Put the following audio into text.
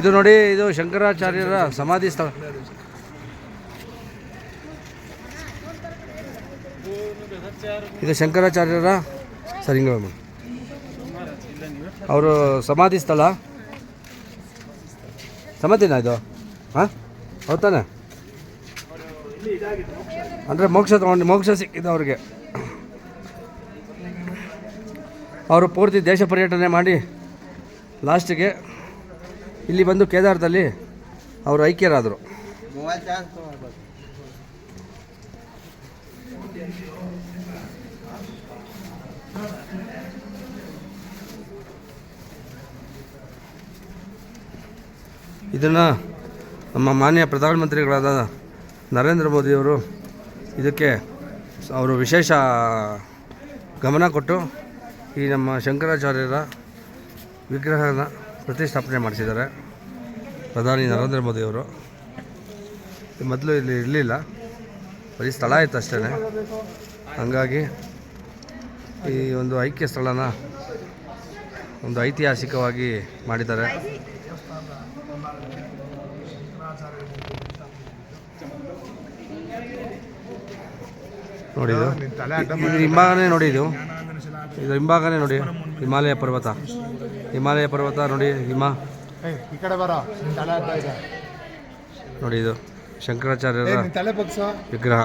ಇದು ನೋಡಿ, ಇದು ಶಂಕರಾಚಾರ್ಯರ ಸಮಾಧಿ ಸ್ಥಳ. ಇದು ಶಂಕರಾಚಾರ್ಯರ ಸರಿ ಅವರು ಸಮಾಧಿ ಸ್ಥಳ. ಸಮಾಧಿನಾ ಇದು? ಹಾಂ? ಹೌದಾನೆ ಅಂದರೆ ಮೋಕ್ಷ ತಗೊಂಡು, ಮೋಕ್ಷ ಸಿಕ್ಕಿದ್ದು ಅವ್ರಿಗೆ ಅವರು ಪೂರ್ತಿ ದೇಶ ಪರ್ಯಟನೆ ಮಾಡಿ ಲಾಸ್ಟಿಗೆ ಇಲ್ಲಿ ಬಂದು ಕೇದಾರದಲ್ಲಿ ಅವರು ಐಕ್ಯರಾದರು. ಇದನ್ನು ನಮ್ಮ ಮಾನ್ಯ ಪ್ರಧಾನಮಂತ್ರಿಗಳಾದ ನರೇಂದ್ರ ಮೋದಿಯವರು ಇದಕ್ಕೆ ಅವರು ವಿಶೇಷ ಗಮನ ಕೊಟ್ಟು ಈ ನಮ್ಮ ಶಂಕರಾಚಾರ್ಯರ ವಿಗ್ರಹನ ಪ್ರತಿಷ್ಠಾಪನೆ ಮಾಡಿಸಿದ್ದಾರೆ. ಪ್ರಧಾನಿ ನರೇಂದ್ರ ಮೋದಿಯವರು ಮೊದಲು ಇಲ್ಲಿ ಇರಲಿಲ್ಲ. ಬರೀ ಸ್ಥಳ ಇತ್ತು ಅಷ್ಟೇ ಹಂಗಾಗಿ ಈ ಒಂದು ಐಕ್ಯ ಸ್ಥಳನ ಒಂದು ಐತಿಹಾಸಿಕವಾಗಿ ಮಾಡಿದ್ದಾರೆ. ನೋಡಿದ್ದು ಇದು. ಹಿಂಭಾಗನೇ ನೋಡಿದ್ದು ಇದು ಹಿಂಭಾಗನೇ ನೋಡಿ. ಹಿಮಾಲಯ ಪರ್ವತ. ಹಿಮಾಲಯ ಪರ್ವತ ನೋಡಿ ಹಿಮ. ಈ ಕಡೆ ಬರೋ. ನೋಡಿ ಇದು ಶಂಕರಾಚಾರ್ಯರ ವಿಗ್ರಹ.